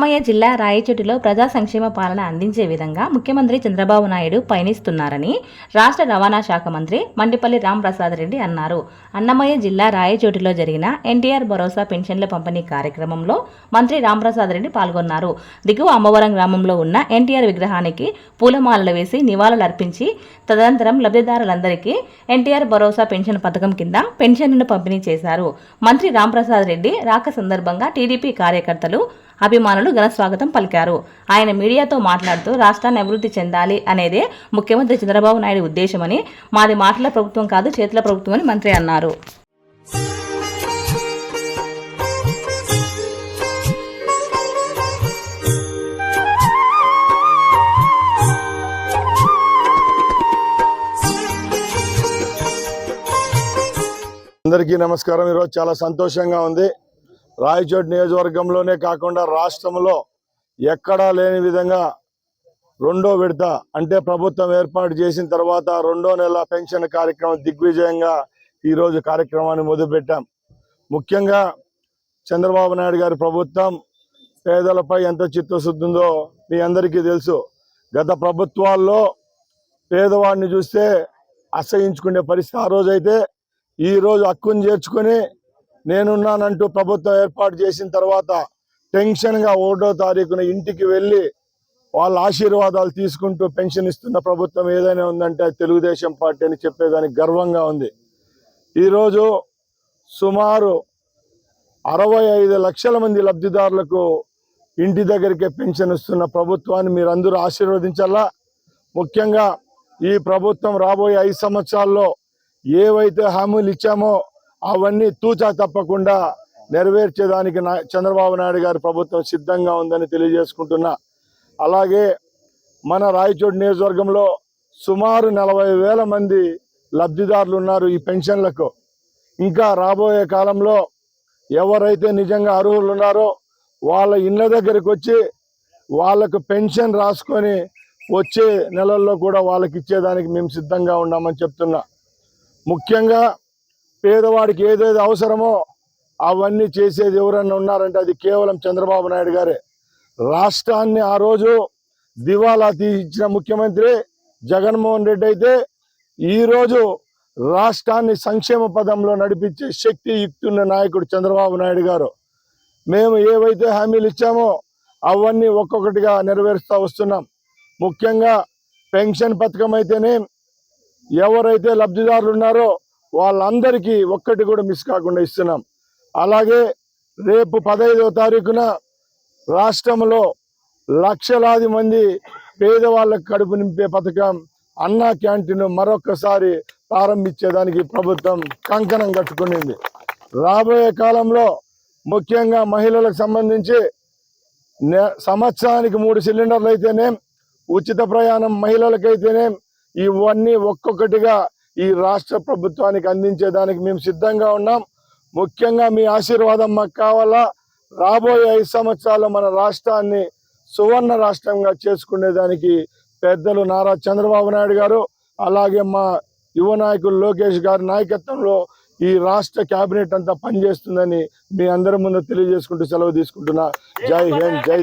అన్నమయ్య జిల్లా రాయచోటిలో ప్రజా సంక్షేమ పాలన అందించే విధంగా ముఖ్యమంత్రి చంద్రబాబు నాయుడు పయనిస్తున్నారని రాష్ట్ర రవాణా శాఖ మంత్రి మండిపల్లి రాంప్రసాద్ రెడ్డి అన్నారు. అన్నమయ్య జిల్లా రాయచోటిలో జరిగిన ఎన్టీఆర్ భరోసా పెన్షన్ల పంపిణీ కార్యక్రమంలో మంత్రి రాంప్రసాద్ రెడ్డి పాల్గొన్నారు. దిగువ అమ్మవరం గ్రామంలో ఉన్న ఎన్టీఆర్ విగ్రహానికి పూలమాలలు వేసి నివాళులర్పించి తదనంతరం లబ్ధిదారులందరికీ ఎన్టీఆర్ భరోసా పెన్షన్ పథకం కింద పెన్షన్లను పంపిణీ చేశారు. మంత్రి రాంప్రసాద్ రెడ్డి రాక సందర్భంగా టీడీపీ కార్యకర్తలు అభిమానులు ఘన స్వాగతం పలికారు. ఆయన మీడియాతో మాట్లాడుతూ రాష్ట్రాన్ని అభివృద్ధి చెందాలి అనేదే ముఖ్యమంత్రి చంద్రబాబు నాయుడు ఉద్దేశమని మాది మాటల ప్రభుత్వం కాదు చేతుల ప్రభుత్వం అని మంత్రి అన్నారు. అందరికీ నమస్కారం. ఈరోజు చాలా సంతోషంగా ఉంది. రాయచోటి నియోజకవర్గంలోనే కాకుండా రాష్ట్రంలో ఎక్కడా లేని విధంగా రెండో విడత అంటే ప్రభుత్వం ఏర్పాటు చేసిన తర్వాత రెండో నెల పెన్షన్ కార్యక్రమం దిగ్విజయంగా ఈరోజు కార్యక్రమాన్ని మొదలుపెట్టాం. ముఖ్యంగా చంద్రబాబు నాయుడు గారి ప్రభుత్వం పేదలపై ఎంత చిత్తశుద్ధి ఉందో మీ అందరికీ తెలుసు. గత ప్రభుత్వాల్లో పేదవాడిని చూస్తే అసహించుకునే పరిస్థితి ఆ రోజైతే ఈరోజు హక్కును చేర్చుకొని నేనున్నానంటూ ప్రభుత్వం ఏర్పాటు చేసిన తర్వాత టెన్షన్గా ఒకటో తారీఖున ఇంటికి వెళ్ళి వాళ్ళ ఆశీర్వాదాలు తీసుకుంటూ పెన్షన్ ఇస్తున్న ప్రభుత్వం ఏదైనా ఉందంటే అది తెలుగుదేశం పార్టీ అని చెప్పేదానికి గర్వంగా ఉంది. ఈరోజు సుమారు అరవై ఐదు లక్షల మంది లబ్ధిదారులకు ఇంటి దగ్గరికే పెన్షన్ ఇస్తున్న ప్రభుత్వాన్ని మీరందరూ ఆశీర్వదించాలా? ముఖ్యంగా ఈ ప్రభుత్వం రాబోయే ఐదు సంవత్సరాల్లో ఏవైతే హామీలు ఇచ్చామో అవన్నీ తూచా తప్పకుండా నెరవేర్చేదానికి చంద్రబాబు నాయుడు గారి ప్రభుత్వం సిద్ధంగా ఉందని తెలియజేసుకుంటున్నా అలాగే మన రాయచోటి నియోజకవర్గంలో సుమారు నలభై వేల మంది లబ్ధిదారులు ఉన్నారు ఈ పెన్షన్లకు. ఇంకా రాబోయే కాలంలో ఎవరైతే నిజంగా అర్హులు ఉన్నారో వాళ్ళ ఇళ్ళ దగ్గరికి వచ్చి వాళ్ళకు పెన్షన్ రాసుకొని వచ్చే నెలల్లో కూడా వాళ్ళకి ఇచ్చేదానికి మేము సిద్ధంగా ఉన్నామని చెప్తున్నా. ముఖ్యంగా పేదవాడికి ఏదేది అవసరమో అవన్నీ చేసేది ఎవరన్నా ఉన్నారంటే అది కేవలం చంద్రబాబు నాయుడు గారే. రాష్ట్రాన్ని ఆ రోజు దివాలా తీయించిన ముఖ్యమంత్రి జగన్మోహన్ రెడ్డి అయితే ఈరోజు రాష్ట్రాన్ని సంక్షేమ పదంలో నడిపించే శక్తి యుక్తున్న నాయకుడు చంద్రబాబు నాయుడు గారు. మేము ఏవైతే హామీలు ఇచ్చామో అవన్నీ ఒక్కొక్కటిగా నెరవేరుస్తూ వస్తున్నాం. ముఖ్యంగా పెన్షన్ పథకం అయితేనే ఎవరైతే లబ్ధిదారులు ఉన్నారో వాళ్ళందరికీ ఒక్కటి కూడా మిస్ కాకుండా ఇస్తున్నాం. అలాగే రేపు పదహైదవ తారీఖున రాష్ట్రంలో లక్షలాది మంది పేదవాళ్ళకు కడుపు నింపే పథకం అన్నా క్యాంటీన్ మరొకసారి ప్రారంభించేదానికి ప్రభుత్వం కంకణం కట్టుకునింది. రాబోయే కాలంలో ముఖ్యంగా మహిళలకు సంబంధించి సంవత్సరానికి మూడు సిలిండర్లు అయితేనేం ఉచిత ప్రయాణం మహిళలకైతేనేం ఇవన్నీ ఒక్కొక్కటిగా ఈ రాష్ట్ర ప్రభుత్వానికి అందించేదానికి మేము సిద్ధంగా ఉన్నాం. ముఖ్యంగా మీ ఆశీర్వాదం మాకు కావాలా? రాబోయే ఐదు సంవత్సరాల్లో మన రాష్ట్రాన్ని సువర్ణ రాష్ట్రంగా చేసుకునేదానికి పెద్దలు నారా చంద్రబాబు నాయుడు గారు అలాగే మా యువ నాయకులు లోకేష్ గారి నాయకత్వంలో ఈ రాష్ట్ర కేబినెట్ అంతా పనిచేస్తుందని మీ అందరి ముందు తెలియజేసుకుంటూ సెలవు తీసుకుంటున్నా. జై హింద్ జై